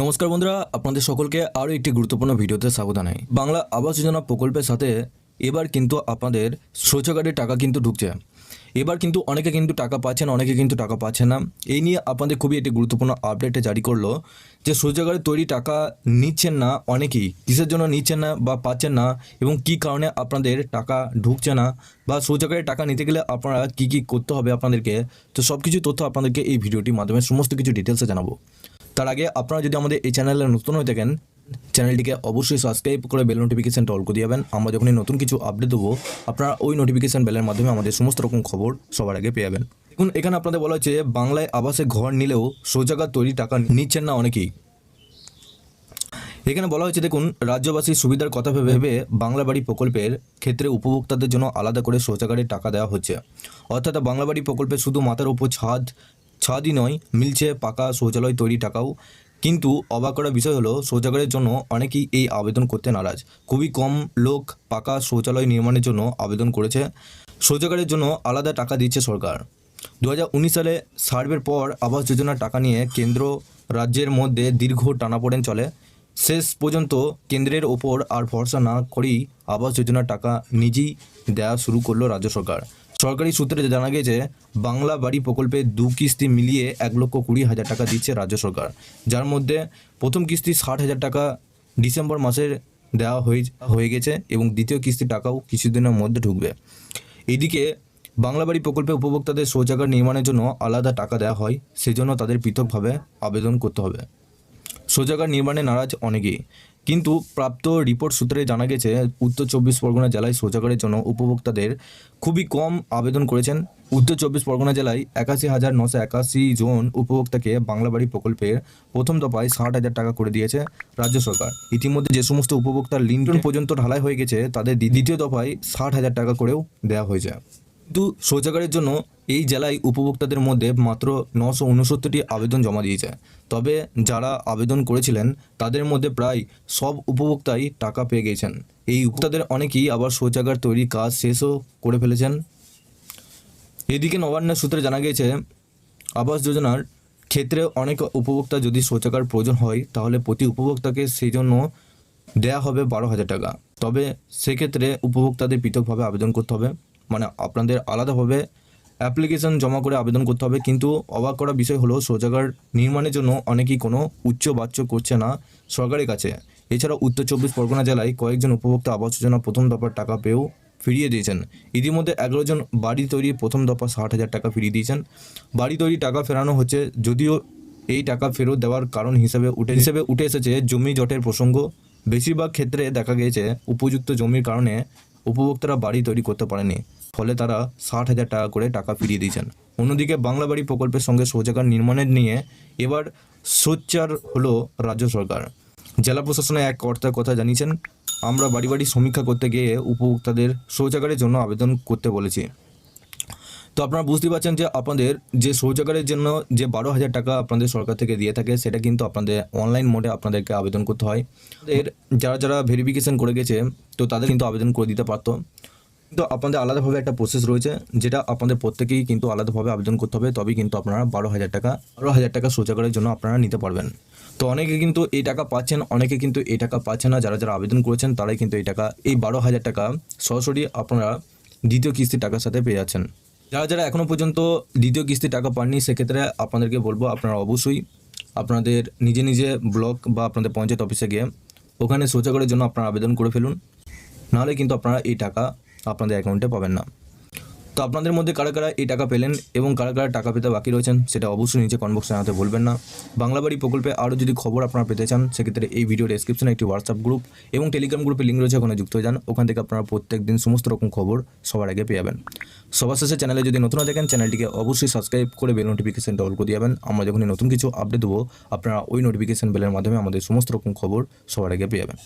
নমস্কার বন্ধুরা, আপনাদের সকলকে আরও একটি গুরুত্বপূর্ণ ভিডিওতে স্বাগত জানাই। বাংলা আবাস যোজনা প্রকল্পের সাথে এবার কিন্তু আপনাদের শৌচাগারের টাকা কিন্তু ঢুকছে। এবার কিন্তু অনেকে কিন্তু টাকা পাচ্ছেন, অনেকে কিন্তু টাকা পাচ্ছে না। এই নিয়ে আপনাদের খুবই একটি গুরুত্বপূর্ণ আপডেটে জারি করল যে শৌচাগারের তৈরি টাকা নিচ্ছেন না অনেকেই, কিসের জন্য নিচ্ছেন না বা পাচ্ছেন না এবং কি কারণে আপনাদের টাকা ঢুকছে না বা শৌচাগারের টাকা নিতে গেলে আপনারা কি কি করতে হবে আপনাদেরকে, তো সব কিছু তথ্য আপনাদেরকে এই ভিডিওটির মাধ্যমে সমস্ত কিছু ডিটেলসে জানাব। তার আগে আপনারা যদি আমাদের এই চ্যানেলে নতুন হয়ে থাকেন, চ্যানেলটিকে অবশ্যই সাবস্ক্রাইব করে বেল নোটিফিকেশনটা অল করে দিয়াবেন। আমরা যখনই নতুন কিছু আপডেট দেবো, আপনারা ওই নোটিফিকেশন বেলের মাধ্যমে আমাদের সমস্ত রকম খবর সবার আগে পেয়ে যাবেন। দেখুন, এখানে আপনাদের বলা হচ্ছে বাংলায় আবাসে ঘর নিলেও শৌচাগার তৈরি টাকা নিচ্ছেন না অনেকেই। এখানে বলা হয়েছে, দেখুন, রাজ্যবাসীর সুবিধার কথা ভেবে বাংলা বাড়ি প্রকল্পের ক্ষেত্রে উপভোক্তাদের জন্য আলাদা করে শৌচাগারের টাকা দেওয়া হচ্ছে। অর্থাৎ বাংলা বাড়ি প্রকল্পে শুধু মাথার উপর ছাদ ছাদই নয় মিলছে পাকা শৌচালয় তৈরি টাকাও। কিন্তু অবাক করা বিষয় হলো, শৌচাগারের জন্য অনেকেই এই আবেদন করতে নারাজ। খুবই কম লোক পাকা শৌচালয় নির্মাণের জন্য আবেদন করেছে। শৌচাগারের জন্য আলাদা টাকা দিচ্ছে সরকার। দু হাজার উনিশ সালে সার্ভের পর আবাস যোজনার টাকা নিয়ে কেন্দ্র রাজ্যের মধ্যে দীর্ঘ টানাপোড়েন চলে। শেষ পর্যন্ত কেন্দ্রের ওপর আর ভরসা না করেই আবাস যোজনার টাকা নিজেই দেওয়া শুরু করল রাজ্য সরকার। সরকারি সূত্রে জানা গিয়েছে বাংলা বাড়ি প্রকল্পে দু কিস্তি মিলিয়ে এক লক্ষ কুড়ি হাজার টাকা দিচ্ছে রাজ্য সরকার, যার মধ্যে প্রথম কিস্তি ষাট হাজার টাকা ডিসেম্বর মাসের দেওয়া হয়ে হয়ে গেছে এবং দ্বিতীয় কিস্তির টাকাও কিছুদিনের মধ্যে ঢুকবে। এদিকে বাংলা বাড়ি প্রকল্পে উপভোক্তাদের শৌচাগার নির্মাণের জন্য আলাদা টাকা দেওয়া হয়, সেজন্য তাদের পৃথকভাবে আবেদন করতে হবে। শৌচাগার নির্মাণে নারাজ অনেকেই কিন্তু প্রাপ্ত রিপোর্ট সূত্রে জানা গেছে, উত্তর চব্বিশ পরগনা জেলায় শৌচাগারের জন্য উপভোক্তাদের খুবই কম আবেদন করেছেন। উত্তর চব্বিশ পরগনা জেলায় একাশি হাজার নশো একাশি জন উপভোক্তাকে বাংলা বাড়ি প্রকল্পের প্রথম দফায় ষাট হাজার টাকা করে দিয়েছে রাজ্য সরকার। ইতিমধ্যে যে সমস্ত উপভোক্তার লিন্টন পর্যন্ত ঢালাই হয়ে গেছে, তাদের দ্বিতীয় দফায় ষাট হাজার টাকা করেও দেওয়া হয়েছে। কিন্তু শৌচাগারের জন্য এই জেলায় উপভোক্তাদের মধ্যে মাত্র নশো উনসত্তরটি আবেদন জমা দিয়েছে। তবে যারা আবেদন করেছিলেন, তাদের মধ্যে প্রায় সব উপভোক্তাই টাকা পেয়ে গেছেন এই উপভোক্তাদের অনেকেই আবার শৌচাগার তৈরির কাজ শেষও করে ফেলেছেন। এদিকে নবান্নের সূত্রে জানা গিয়েছে, আবাস যোজনার ক্ষেত্রে অনেক উপভোক্তা যদি শৌচাগার প্রয়োজন হয়, তাহলে প্রতি উপভোক্তাকে সেই জন্য দেয়া হবে বারো হাজার টাকা। তবে সেক্ষেত্রে উপভোক্তাদের পৃথকভাবে আবেদন করতে হবে। মানে আপনাদের আলাদাভাবে অ্যাপ্লিকেশন জমা করে আবেদন করতে হবে। কিন্তু অবাক করা বিষয় হলো শৌচাগার নির্মাণের জন্য অনেকেই কোনো উচ্চ বাচ্চ করছে না সরকারের কাছে। এছাড়া উত্তর চব্বিশ পরগনা জেলায় কয়েকজন উপভোক্তা আবাস যোজনা প্রথম দফার টাকা পেয়েও ফিরিয়ে দিয়েছেন। ইতিমধ্যে এগারো জন বাড়ি তৈরি প্রথম দফা ষাট হাজার টাকা ফিরিয়ে দিয়েছেন। বাড়ি তৈরি টাকা ফেরানো হচ্ছে যদিও এই টাকা ফেরত দেওয়ার কারণ হিসেবে উঠে হিসেবে উঠে এসেছে জমি জটের প্রসঙ্গ। বেশিরভাগ ক্ষেত্রে দেখা গিয়েছে উপযুক্ত জমির কারণে উপভোক্তারা বাড়ি তৈরি করতে পারেনি, ফলে তারা ষাট হাজার টাকা করে টাকা ফিরিয়ে দিয়েছেন। অন্যদিকে বাংলা বাড়ি প্রকল্পের সঙ্গে শৌচাগার নির্মাণের নিয়ে এবার সোচ্চার হলো রাজ্য সরকার। জেলা প্রশাসনে এক কর্তার কথা জানিয়েছেন, আমরা বাড়ি বাড়ি সমীক্ষা করতে গিয়ে উপভোক্তাদের শৌচাগারের জন্য আবেদন করতে বলেছি। তো আপনারা বুঝতে পারছেন যে আপনাদের যে শৌচাগারের জন্য যে বারো হাজার টাকা আপনাদের সরকার থেকে দিয়ে থাকে, সেটা কিন্তু আপনাদের অনলাইন মোডে আপনাদেরকে আবেদন করতে হয়। এর যারা যারা ভেরিফিকেশন করে গেছে, তো তাদের কিন্তু আবেদন করে দিতে পারতো। কিন্তু আপনাদের আলাদাভাবে একটা প্রসেস রয়েছে, যেটা আপনাদের প্রত্যেকেই কিন্তু আলাদাভাবে আবেদন করতে হবে, তবেই কিন্তু আপনারা বারো হাজার টাকা, বারো হাজার টাকা শৌচাগারের জন্য আপনারা নিতে পারবেন। তো অনেকে কিন্তু এই টাকা পাচ্ছেন, অনেকে কিন্তু এই টাকা পাচ্ছেন না, যারা যারা আবেদন করেছেন, তারাই কিন্তু এই টাকা, এই বারো হাজার টাকা সরাসরি আপনারা দ্বিতীয় কিস্তির টাকার সাথে পেয়ে যাচ্ছেন। যারা যারা এখনও পর্যন্ত দ্বিতীয় কিস্তির টাকা পাননি, সেক্ষেত্রে আপনাদেরকে বলব, আপনারা অবশ্যই আপনাদের নিজে নিজে ব্লক বা আপনাদের পঞ্চায়েত অফিসে গিয়ে ওখানে শৌচাগারের জন্য আপনারা আবেদন করে ফেলুন। নাহলে কিন্তু আপনারা এই টাকা আপনাদের অ্যাকাউন্টে পাবেন না। তো আপনাদের মধ্যে কারা কারা এই টাকা পেলেন এবং কারা কারা টাকা পেতে বাকি রয়েছেন, সেটা অবশ্যই নিচে কনবক্সে জানাতে ভুলবেন না। বাংলা বাড়ি প্রকল্পে আরও যদি খবর আপনারা পেতে চান, সেক্ষেত্রে এই ভিডিও ডেসক্রিপশনে একটি হোয়াটসঅ্যাপ গ্রুপ এবং টেলিগ্রাম গ্রুপে লিঙ্ক রয়েছে, ওখানে যুক্ত হয়ে যান। ওখান থেকে আপনারা প্রত্যেক দিন সমস্ত রকম খবর সবার আগে পেয়ে যাবেন। সবার শেষে চ্যানেলে যদি নতুন দেখেন চ্যানেলটিকে অবশ্যই সাবস্ক্রাইব করে বেল নোটিফিকেশনটা অল করে দিয়াবেন আমরা যখনই নতুন কিছু আপডেট দেবো, আপনারা ওই নোটিফিকেশন বেলের মাধ্যমে আমাদের সমস্ত রকম খবর সবার আগে পেয়ে যাবেন।